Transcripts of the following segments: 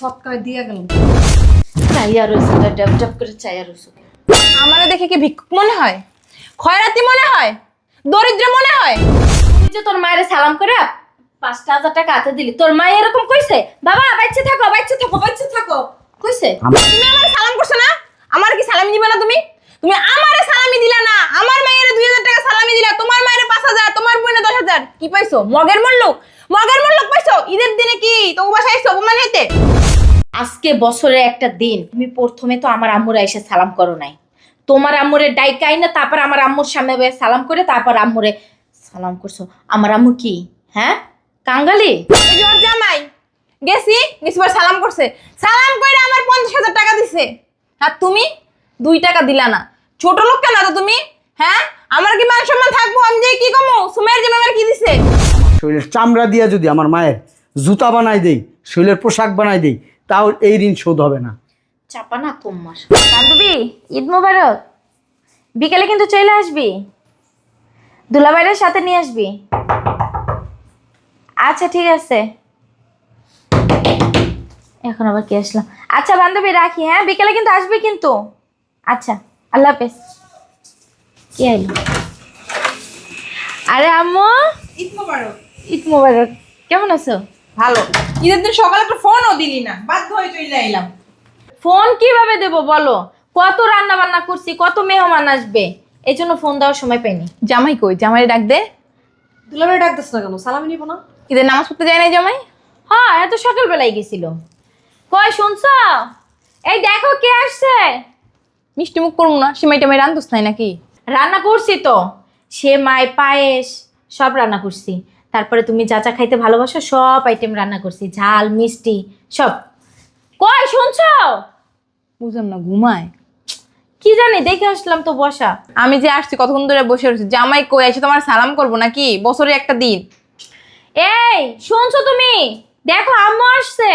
সৎকারে দিয়ে গেলাম। চাইয়া রয়েছে ড্যাপ ড্যাপ করে চাইয়া রয়েছে। আমারও দেখে কি ভিক্ষুক মনে হয়? খয়রাতি মনে হয়? দরিদ্র মনে হয়? তুই যে তোর মায়ের সালাম করে পাঁচটা হাজার টাকা হাতে দিলি তোর মা এরকম কইছে? বাবা বাইচ্ছে থাকো বাইচ্ছে থাকো বাইচ্ছে থাকো। কইছে? তুমি আমার সালাম করছ না? আমার কি সালাম দিবে না তুমি? তুমি আমারে সালামি দিলা না। আমার মায়ের দুই হাজার টাকা সালামি দিলা তোমার মায়ের পাঁচ হাজার তোমার বোনের দশ হাজার। কি পাইছো? মগের মূল্যক মগের মূল্যক পাইছো? ঈদের দিনে কি তো বাসায় এসছো অপমান হইতে? আজকে বছরের একটা দিন তুমি প্রথমে তো আমার আম্মুরা এসে সালাম করো নাই। তোমার আম্মুরে ডাইকাই না তারপর আমার আম্মুর সামনে বসে সালাম করে তারপর আম্মুরে সালাম করছ। আমার আম্মু কি? হ্যাঁ? কাঙ্গালি? ওর জামাই গেছি গেছি সালাম করছে। সালাম করে আমার পঞ্চাশ হাজার টাকা দিছে। আর তুমি? দুই টাকা দিলা না। ছোট লোক কেন তো তুমি? হ্যাঁ? আমার কি মান সম্মান থাকব? আমি যে কি কমো সুমের জামাই আমার কি দিছে? শরীরের চামড়া দিয়া যদি আমার মায়ের জুতা বানাই দেই শরীরের পোশাক বানাই দেই তাও এই ঋণ শোধ হবে না। চাপা না তোমার। বান্ধবী ঈদ মোবারক। বিকেলে কিন্তু চলে আসবি। দুলাভাইয়ের সাথে নিয়ে আসবি। আচ্ছা ঠিক আছে। এখন আবার কি আসলাম আচ্ছা বান্ধবী রাখি। হ্যাঁ বিকেলে কিন্তু আসবি কিন্তু। আচ্ছা আল্লাহ হাফেজ। কে এলো আরে আম্মু। ঈদ মোবারক। ঈদ মোবারক। কেমন আছো? ভালো। ঈদের দিন সকালে একটা ফোনও দিলি না বাধ্য হয়ে চলে আইলাম। ফোন কীভাবে দেব বলো? কত রান্না বান্না করছি কত মেহমান আসবে? এই জন্য ফোন দেওয়ার সময় পাইনি। জামাই কই? জামাই ডাক দে। দুলাভাই ডাক দিস না কেন? সালামি নিব না? ঈদের নামাজ পড়তে যায় না জামাই? হ্যাঁ এত সকালবেলায় গেছিল। কই শুনছ? এই দেখো কে আসছে। মিষ্টি মুখ করব না সেমাই টামাই রান্ধুস নাই নাকি? রান্না করছি তো। সে মায় পায়েস সব রান্না করছি। তারপরে তুমি যা যা খাইতে ভালোবাসো সব আইটেম রান্না করছি। ঝাল মিষ্টি সব। কই শুনছো? বুঝলাম না ঘুমায়। কি জানি দেখে আসলাম তো বসা। আমি যে আসছি কতক্ষণ ধরে বসে রয়েছি? জামাই কই এসে তোমার সালাম করব নাকি? বছরে একটা দিন। এই শুনছো তুমি? দেখো আম্মা আসছে।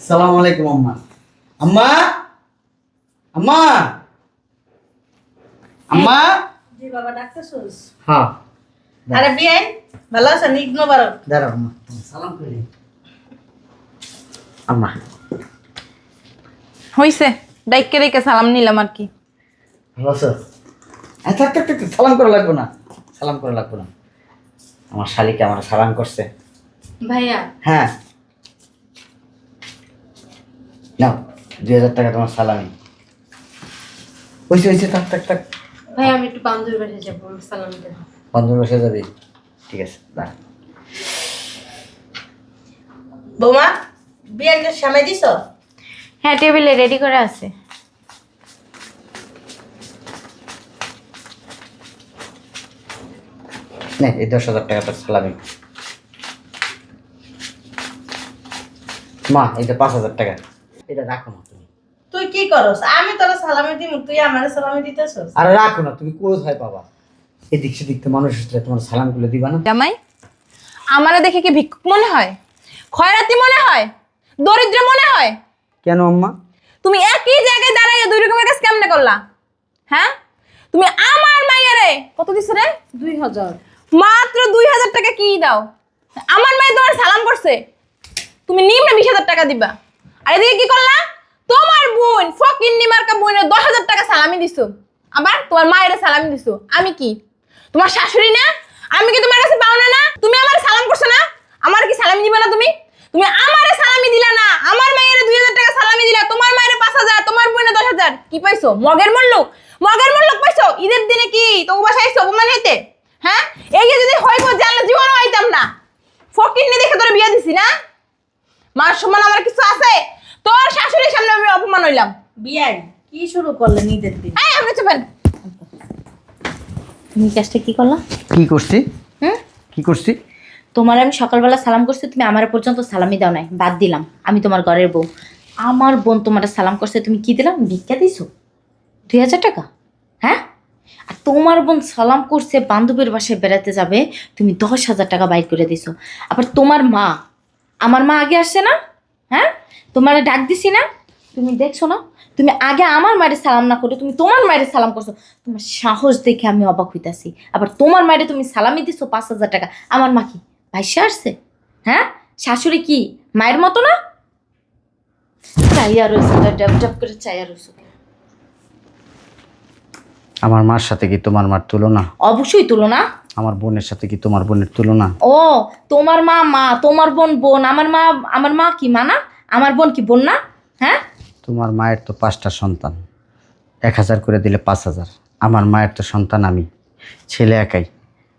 সালাম আলাইকুম আম্মা। আম্মা? আম্মা! আম্মা! জি বাবা ডাকতেছস হ্যাঁ। আরে ভালো আছেন? ঈদ মোবারক। দাঁড়াও আম্মা। সালাম করি। আম্মা। হইছে। ডাইকে ডাইকে সালাম নিলাম আর কি। ভালো আছো? থাক থাক থাক থাক, সালাম করা লাগবে না। সালাম করা লাগবে না। আমার শালিকে আমার সালাম করছে। ভাইয়া। হ্যাঁ। নাও দুই হাজার টাকা তোমার সালামি। হয়েছে হয়েছে থাক থাক থাক। ভাই আমি একটু বান্ধবী বাড়ি যাব সালাম দেবো বন্ধু বসে যাবি? ঠিক আছে দাঁড়া বৌমা বিয়াইনের সামনে দিছ? হ্যাঁ টেবিলে রেডি করে আছে। নে এই দশ হাজার টাকা তোর সালামি। মা এটা পাঁচ হাজার টাকা। এটা রাখো না তুমি। তুই কি করস? আমি তোরা সালামি দিম তুই আমার সালামি দিতেছস? আরে রাখো না তুমি কোথায় পাবা এদিক সেদিক তো মানুষ আসলে তোমার সালামগুলো দিবা না। জামাই আমারে দেখে কি ভিক্ষুক মনে হয়? খয়রাতি মনে হয়? দরিদ্র মনে হয়? কেন আম্মা? তুমি একই জায়গায় দাঁড়াইয়া দুই রকমের কাজ কেমনে করলা? হ্যাঁ? তুমি আমার মাইয়ারে কত দিছ রে? দুই হাজার। মাত্র দুই হাজার টাকা কি দাও? আমার মায়ে তোমার সালাম করছে। তুমি নিম্নে বিশ হাজার টাকা দিবা। আর এদিকে কি করলা? তোমার বোন ফকির নিমার্কা বোনের দশ হাজার টাকা সালামি দিছো। আবার তোমার মায়ের সালামি দিছো। আমি কি? তোমার শাশুড়ি না? আমি কি তোমার কাছে পাও না? তুমি আমার সালাম করছ না? আমার কি সালামি দিবা না তুমি? তুমি আমারে সালামি দিলা না? আমার মায়ের দুই হাজার টাকা সালামি দিলা। তোমার মায়ের পাঁচ হাজার, তোমার বোনের দশ হাজার। কি পাইছো? মগের মূল্যক মগের মূল্যক পাইছো? ঈদের দিনে কি? তো বাসায় অপমান হইতে? হ্যাঁ? এই যদি হইতো জানলে জীবনও আইতাম না। ফকির নি দেখে তোর বিয়ে দিছি না? মান সম্মান আমার কিছু আছে? তোর শাশুড়ির সামনে আমি অপমান হইলাম। বিয়াই কি শুরু করলে ঈদের দিন? এই আপনি চুপেন তুমি কাজটা কি করলা? কি করছি? হুম? কি করছি? তোমার আমি সকালবেলা সালাম করছি তুমি আমার পর্যন্ত সালামই দাও নাই বাদ দিলাম আমি তোমার ঘরের বউ। আমার বোন তোমার সালাম করছে তুমি কি দিলাম ভিক্ষা দিছো? দুই হাজার টাকা? হ্যাঁ? আর তোমার বোন সালাম করছে বান্ধবীর বাসায় বেড়াতে যাবে তুমি দশ হাজার টাকা বাইর করে দিছো। আবার তোমার মা আমার মা আগে আসছে না? হ্যাঁ? তোমার ডাক দিছি না তুমি দেখছ না? তুমি আগে আমার মায়ের সালাম না করে তুমি তোমার মায়ের সালাম করছ। তোমার সাহস দেখে আমি অবাক হইতাছি। আবার তোমার মায়ের তুমি সালামি দিছো পাঁচ হাজার টাকা। আমার মা কি ভাইসে আসছে? হ্যাঁ? শাশুড়ি কি মায়ের মতো না? চাইয়া রয়েছে ডাব ডাব করে চাইয়া রয়েছে আমার মার সাথে কি তোমার মার তুলনা? অবশ্যই তুলনা। আমার বোনের সাথে কি তোমার বোনের তুলনা? ও তোমার মা মা তোমার বোন বোন আমার মা আমার মা কি মা না? আমার বোন কি বোন না? হ্যাঁ? তোমার মায়ের তো পাঁচটা সন্তান। এক হাজার করে দিলে পাঁচ হাজার। আমার মায়ের তো সন্তান আমি। ছেলে একাই।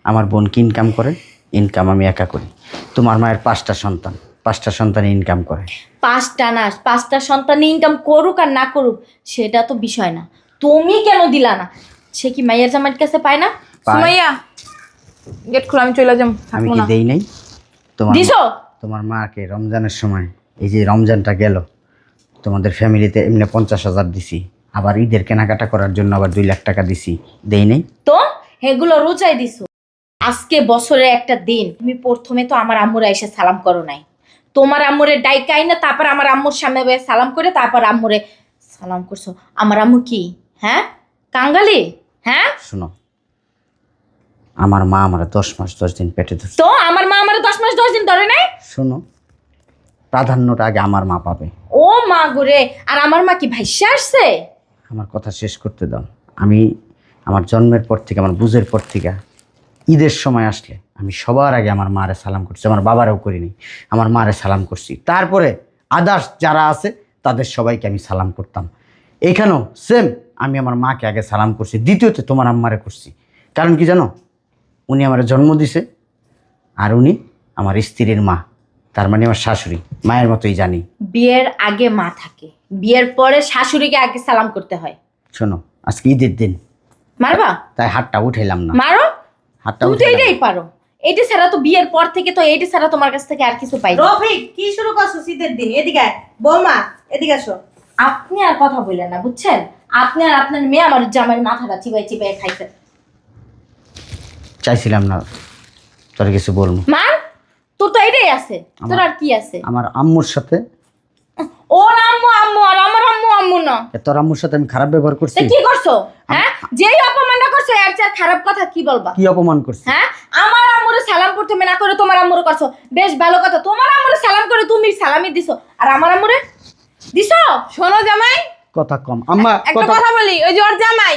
আমার বোন কি ইনকাম করে? ইনকাম আমি একা করি। তোমার মায়ের পাঁচটা সন্তান। পাঁচটা সন্তান ইনকাম করে। পাঁচটা না পাঁচটা সন্তান ইনকাম করুক আর না করুক সেটা তো বিষয় না। তুমি কেন দিলা না? সে কি মাইয়ার জামাইয়ের কাছে পায় না? পায়। সুমাইয়া গেট খুলে আমি চলে যাম। আমি থাকব কি না দেই নাই? তোমার দিছো? তোমার মাকে রমজানের সময় এই যে রমজানটা গেল তোমাদের ফ্যামিলিতে এমনি পঞ্চাশ হাজার দিছি আবার ঈদের কেনাকাটা করার জন্য আবার দুই লাখ টাকা দিছি দেই নাই? তো এগুলো রোজাই দিছো। আজকে বছরে একটা দিন। তুমি প্রথমে তো আমার আম্মুরা এসে সালাম করো নাই। তোমার আম্মুরে ডাইকাই না তারপর আমার আম্মুর সামনে বয়ে সালাম করে তারপর আম্মুরে সালাম করছ। আমার আম্মু কি? হ্যাঁ? কাঙ্গালি? হ্যাঁ? শোনো আমার মা আমার দশ মাস দশ দিন পেটে ধরছে। তো আমার মা আমার দশ মাস দশ দিন ধরে নাই? শোনো প্রাধান্যটা আগে আমার মা পাবে। ও মা গোরে আর আমার মা কি ভাইসা আসছে? আমার কথা শেষ করতে দাও। আমি আমার জন্মের পর থেকে আমার বুঝের পর থেকে ঈদের সময় আসলে আমি সবার আগে আমার মারে সালাম করছি। আমার বাবারাও করিনি আমার মারে সালাম করছি। তারপরে আদার্স যারা আছে তাদের সবাইকে আমি সালাম করতাম। এখানেও সেম আমি আমার মাকে আগে সালাম করছি। দ্বিতীয়তে তোমার আম্মারে করছি। কারণ কি জানো? উনি আমার জন্ম দিছে আর উনি আমার স্ত্রীর মা। তার মানে আমার শাশুড়ি মায়ের মতোই জানি। বিয়ের আগে মা থাকে। বিয়ের পরে শাশুড়িকে আগে সালাম করতে হয়। শোনো আজকে ঈদের দিন। মারবা? তাই হাতটা উঠাইলাম না। মারো? হাতটা তুমি তো উঠাইলাম এটাই পারো। এইটা ছাড়া তো বিয়ের পর থেকে তো এইটা ছাড়া তোমার কাছ থেকে আর কিছু পাই না। রফিক কি শুরু করছ শীতের দিন? এদিকে আয়। বৌমা এদিকে আসো। আপনি আর কথা বললেন না বুঝছেন? আপনি আর আপনার মেয়ে আমার জামাই মাথাটা চিবাই চিবাই খাইছে চাইছিলাম না তোর কিছু বলব। মা তোর তো এটাই আছে। তোর আর কি আছে? আমার আম্মুর সাথে ওর আম্মু আম্মু আর আমার আম্মু আম্মু না। এ, তোর আম্মুর সাথে আমি খারাপ ব্যবহার করছি? কি করছ? হ্যাঁ? যেই অপমানটা করছ এর চেয়ে খারাপ কথা কি বলবা? কি অপমান করছি? হ্যাঁ? আমার আম্মুরে সালাম করতে না করে তোমার আম্মুরে করছ। বেশ ভালো কথা। তোমার আম্মুরে সালাম করে তুমি সালামি দিছো। আর আমার আম্মুরে দিছো? শোনো জামাই। কথা কম। আম্মা একটা কথা বলি। ওই যে ওর জামাই।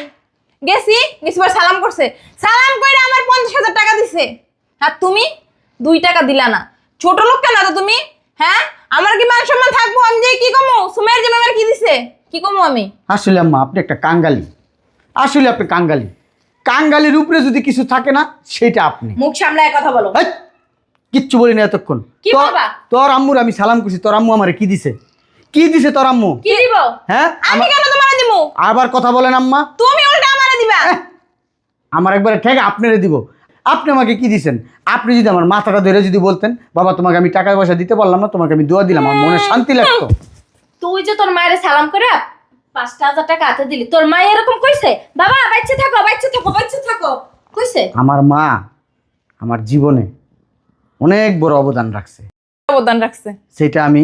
গেছি গেছি সালাম করছে। সালাম করে আমার পঞ্চাশ হাজার টাকা দিছে। আর তুমি? দুই টাকা দিলা না। ছোট লোক কেন তো তুমি? হ্যাঁ? আমার কি মান সম্মান থাকব? আমি যে কি কমো? সুমের জামাই আমার কি দিছে? কি কমো আমি? আসলে আম্মা আপনি একটা কাঙ্গালি। আসলে আপনি কাঙ্গালি। কাঙ্গালির উপরে যদি কিছু থাকে না সেটা আপনি। মুখ সামলায় কথা বলো। কিচ্ছু বলি না এতক্ষণ। কি তোর- বলবা? তোর আম্মুর আমি সালাম করছি তোর আম্মু আমারে কি দিছে? কি দিছে তোর আম্মু? কি দিব? হ্যাঁ? আমি কেন তোমার দিব আবার কথা বলেন আম্মা। তুমি উল্টা আমারে দিবা। আমার একবারে ঠেক আপনারে দিব। আপনি আমাকে কি দিছেন? আপনি যদি আমার মাথাটা ধরে যদি বলতেন বাবা তোমাকে আমি টাকা পয়সা দিতে পারলাম না তোমাকে আমি দোয়া দিলাম আমার মনে শান্তি লাগতো। তুই যে তোর মায়ের সালাম করে পাঁচটা হাজার টাকা হাতে দিলি তোর মা এরকম কইছে? বাবা বাচ্চা থাকো বাচ্চা থাকো বাচ্চা থাকো। কইছে? আমার মা আমার জীবনে অনেক বড় অবদান রাখছে। অবদান রাখছে। সেটা আমি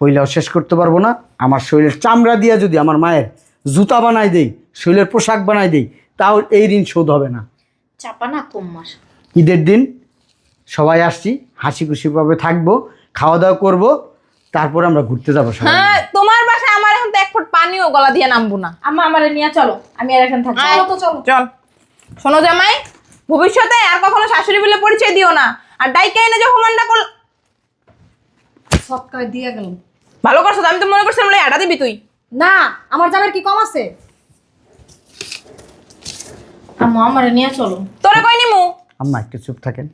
পইলাও শেষ করতে পারব না। আমার শরীরের চামড়া দিয়ে যদি আমার মায়ের জুতা বানাই দেই শরীরের পোশাক বানাই দেই তাও এই ঋণ শোধ হবে না। চাপা না কম ঈদের দিন সবাই আসছি হাসি খুশিভাবে থাকব খাওয়া দাওয়া করব তারপর আমরা ঘুরতে যাব সবাই। হ্যাঁ তোমার বাসায় আমার এখন তো এক ফুট পানিও গলা দিয়ে নামবো না। আম্মা আমারে নিয়ে চলো আমি আর এখন থাকব চলো তো চলো। চল। শোনো জামাই ভবিষ্যতে আর কখনো শাশুড়ি বলে পরিচয় দিও না। আর ডাইকে এনে যে হোমানটা করল সৎকারে দিয়ে গেল। ভালো করছ তো, আমি তো মনে করছিলাম বলে আটা দিবি তুই। না আমার জামের কি কম আছে? আম্মা আমারে নিয়ে চলো। তোরে কই নিমু? আম্মা একটু চুপ থাকেন।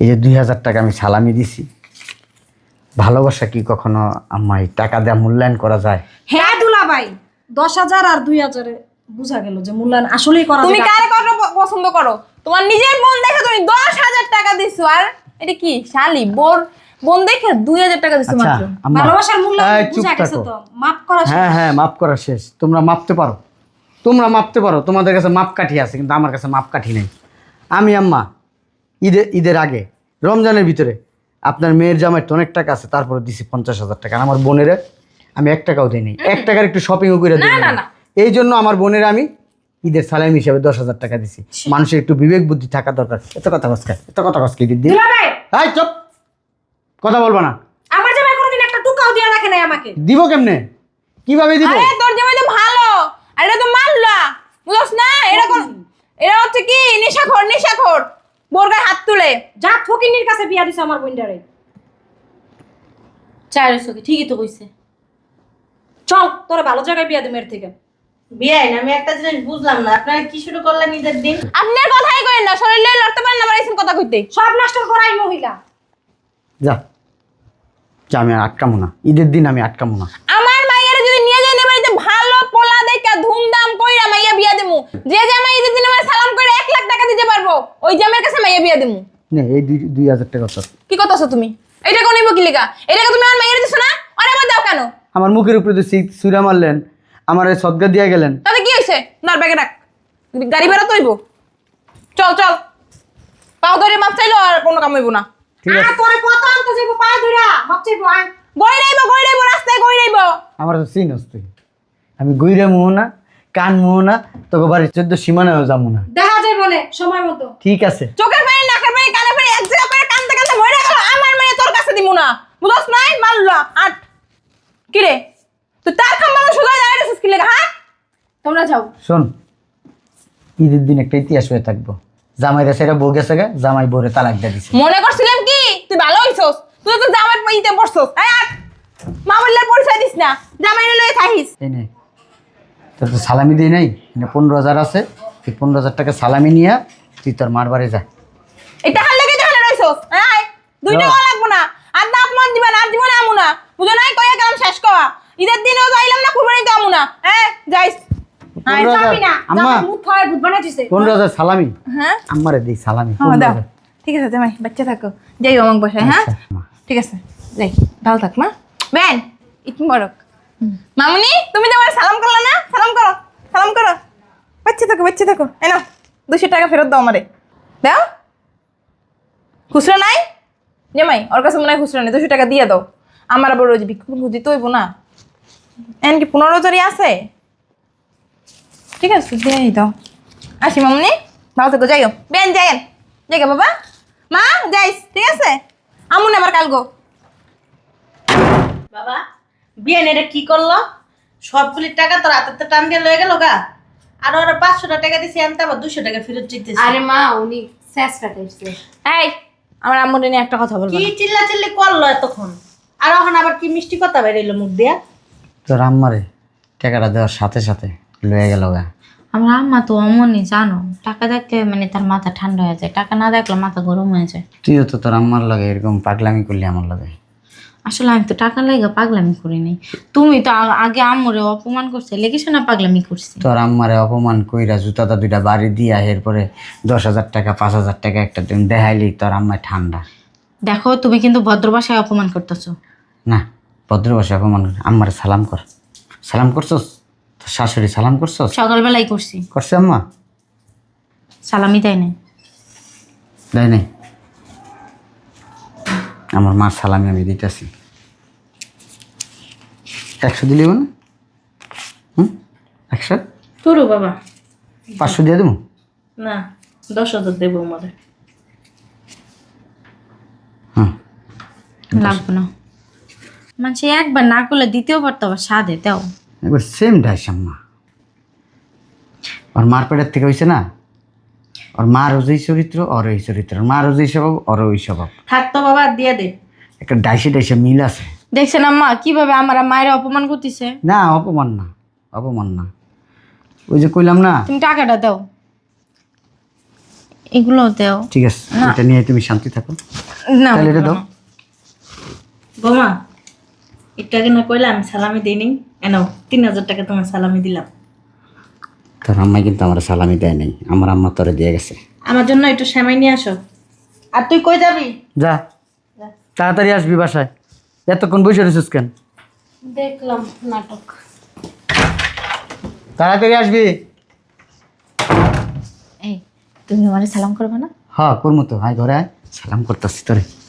এই যে দুই হাজার টাকা আমি সালামি দিছি। ভালোবাসা কি কখনো আম্মা এই টাকা দেওয়া মূল্যায়ন করা যায়? হ্যাঁ। দুলা ভাই দশ হাজার আর দুই হাজারে বুঝা গেল যে মূল্যায়ন আসলেই করা তুমি। কারে কত পছন্দ করো? তোমার নিজের বোন দেখে তুমি দশ হাজার টাকা দিছো। আর এটা কি? শালি বোর বোন দেখে দুই হাজার টাকা দিছো আচ্ছা মাত্র? ভালোবাসার মূল্যায়ন বুঝা গেছে তো মাফ করা শেষ। হ্যাঁ হ্যাঁ মাপ করা শেষ। তোমরা মাপতে পারো। তোমরা মাপতে পারো তোমাদের কাছে মাপকাঠি আছে কিন্তু আমার কাছে মাপকাঠি নেই। আমি আম্মা ঈদের ঈদের আগে রমজানের ভিতরে আপনার মেয়ের জামাই তো অনেক টাকা আছে তারপরে দিছি পঞ্চাশ হাজার টাকা। আর আমার বোনের আমি এক টাকাও দিইনি। এক টাকার একটু শপিংও করে দিই। এই জন্য আমার বোনের আমি ঈদের সালাম হিসাবে দশ হাজার টাকা দিছি। মানুষের একটু বিবেক বুদ্ধি থাকা দরকার। এত কথা কসকা এত কথা কসকে দিদি হাই চপ! কথা বলবা না। আমার জামাই কোনোদিন একটা টুকাও দিয়ে রাখে নাই আমাকে। দিব কেমনে? কীভাবে দিব? আরে তোর আর এটা তো বুঝছ না? এরকম এরা হচ্ছে কি? নেশাখোর নেশাখোর। বোর গায়ে হাত তুলে। যা ফকিনির কাছে বিয়া দিছে আমার চার ঠিকই তো কইছে। চল তোরে ভালো জায়গায় বিয়া দিম এর থেকে। বিয়াইন আমি একটা জিনিস বুঝলাম না। আপনারা কি শুরু করলেন ঈদের দিন? আপনার কথাই কইেন না শরীরে লড়তে পারেন না বাড়াইছেন কথা কইতে। সব নষ্ট করাই মহিলা। যা। যা আমি আর আটকামো না। ঈদের দিন আমি আটকামো না আমার মাইয়ারে যদি নিয়ে যাই না বাড়িতে ভালো পোলা দেখা ধুমধাম কইরা মাইয়া বিয়া দিমু যে জামাই ঈদের দিন আমার সালাম করে এক লাখ টাকা দিতে পারব ওই জামাইয়ের কাছে মাইয়া বিয়া দিমু নে এই দুই দুই হাজার টাকা তোর কি করতেছো তুমি? এটা কোন নিব কি লেগা? এটাকে তুমি আমার মাইয়ারে দিছো না? আরে আমার দাও কেন? আমার মুখের উপরে তো সিট সুরা মারলেন আমার এই সদগা দিয়া গেলেন। তাতে কি হয়েছে? নর ব্যাগে রাখ। গাড়ি ভাড়া তৈব চল চল। পাও ধরে মাপ চাইলো আর কোনো কাম হইব না। ঠিক আর আছে তোরে কত আনতে যাইবো? পায়ে ধইরা। ভাব চাইব আয়। গড়ি রাইব গড়ি রাইব রাস্তায় গড়ি রাইব। আমার তো চিনস তুই আমি গুইরে মুহ না কান মুহ না তোকে বাড়ি চোদ্দ সীমানাও যাব না। দেখা যায় বলে সময় মতো। ঠিক আছে। চোখের পানি নাকের পানি কানের পানি এক জায়গা পানি কানতে কানতে মরে গেল আমার মেয়ে তোর কাছে বুঝছ নাই মারলা। আট। কি রে? তুই তার খাম মানুষ সোজা দাঁড়িয়েছিস কি লেগা হ্যাঁ? তোমরা যাও। শোন ঈদের দিন একটা ইতিহাস হয়ে থাকব। জামাইরা সেটা বউ গেছে গে, জামাই বউরে তালাক দিয়ে দিছে। মনে করছিলাম কি? তুই ভালো হইছস। তুই তো জামাই পাইতে পড়ছস। এই আট মা বললে পরিচয় দিস না। জামাই লয়ে থাকিস। এই নে তোর তো সালামি দিই নাই? এনে পনেরো হাজার আছে। তুই পনেরো হাজার টাকা সালামি নিয়ে তুই তোর মার বাড়ি যা। এটা হাল লেগে যেখানে রইছস। এই দুই না। লাগবো না। আর না অপমান দিবেন আর জীবনে আমু না। বুঝো নাই? কয়ে গেলাম শেষ করা ঈদের দিনেও যাইলাম না কুরবানি তো আমু না। হ্যাঁ যাইস। না। সালামি? হ্যাঁ? আমারে দিই সালামি। দাও। ঠিক আছে জামাই বাচ্চা থাকো। যাই বসায় হ্যাঁ? আচ্ছা, ঠিক আছে যাই। ভালো থাক মা। বেন ইট মরক। মামুনি তুমি তো আমার সালাম করলে না? সালাম করো সালাম করো। বাচ্চা থাকো বাচ্চা থাকো। এই নাও দুশো টাকা ফেরত দাও আমারে। দাও। খুচরা নাই? জামাই ওর কাছে মনে হয় খুচরা নেই দুশো টাকা দিয়ে দাও। আমার আবার রোজ ভিক্ষু দিতে হইব না। এন কি পনেরো হাজারই আছে? ঠিক আছে দিয়ে দাও। আসি মামুনি ভালো থাকো যাইও। বেন যাইয়েন। যাইগা বাবা। মা যাইস ঠিক আছে? আমুন আবার কালগো বাবা বিয়াইন এটা কি করল? সবগুলির টাকা তোর হাতে টান দিয়ে লয়ে গেল গা। আর ওরা পাঁচশো টাকা দিছে আনতে আবার দুশো টাকা ফেরত দিতেছে আরে মা উনি শেষটা টাইপছে এই আমার আম্মুর নিয়ে একটা কথা বলব কি চিল্লা চিল্লি করল এতক্ষণ? আর এখন আবার কি মিষ্টি কথা বেরিয়েলো মুখ দিয়া? তোর আম্মারে টাকাটা দেওয়ার সাথে সাথে লয়ে গেল গা। আমার আম্মা তো অমনই জানো টাকা দেখতে মানে তার মাথা ঠান্ডা হয়ে যায় টাকা না দেখলে মাথা গরম হয়ে যায়। তুইও তো তোর আম্মার লাগে এরকম পাগলামি করলি আমার লাগে। আসলে আমি তো টাকা লাগে পাগলামি করি করিনি তুমি তো আগে আম্মুরে অপমান করছে লেগেছে না পাগলামি করছি? তোর আম্মারে অপমান কইরা জুতাটা দুইটা বাড়ি দিয়া এরপরে দশ হাজার টাকা পাঁচ হাজার টাকা একটা তুমি দেখাইলি তোর আম্মায় ঠান্ডা। দেখো তুমি কিন্তু ভদ্র ভাষায় অপমান করতেছো। না ভদ্র ভাষায় অপমান। আম্মারে সালাম কর। সালাম করছস? তোর শাশুড়ি সালাম করছস? সকালবেলাই করছি। করছে আম্মা? সালামই দেয় নাই। দেয় নাই? আমার মার সালামি আমি দিতেছি। একশো দিলেও না হুম? একশো? তোরও বাবা। পাঁচশো দিয়ে দেবো? না দশ হাজার দেবো আমাদের হুম। লাগবে না। মানে একবার না করলে বার তো আবার স্বাদে দাও। একবার সেম ডাইস আম্মা। ওর মার পেটের থেকে হয়েছে না ওর মার যেই চরিত্র ওর এই চরিত্র। ওর মার যেই স্বভাব ওর ওই স্বভাব। থাকতো বাবা দিয়ে দে। একটা ডাইসে ডাইসে মিল আছে। দেখছেন আম্মা কীভাবে আমার মায়ের অপমান করতেছে? না অপমান না অপমান না। ওই যে কইলাম না? তুমি টাকাটা দাও। এগুলো দাও। ঠিক আছে এটা নিয়ে তুমি শান্তি থাকো। না। তাহলে এটা দাও। বোমা একটু আগে না কইলে আমি সালামি দিই নি এনাও তিন হাজার টাকা তোমার সালামি দিলাম। তোর আম্মাই কিন্তু আমার সালামি দেয় নাই। আমার আম্মা তোরে দিয়ে গেছে। আমার জন্য একটু সেমাই নিয়ে আসো। আর তুই কই যাবি? যা। তাড়াতাড়ি আসবি বাসায়। এতক্ষণ বসে রয়েছিস কেন? দেখলাম নাটক। তাড়াতাড়ি আসবি। এই তুমি আমার সালাম করবে না? হ্যাঁ করব তো। আয় ঘরে আয়। সালাম করতেছি তোরে।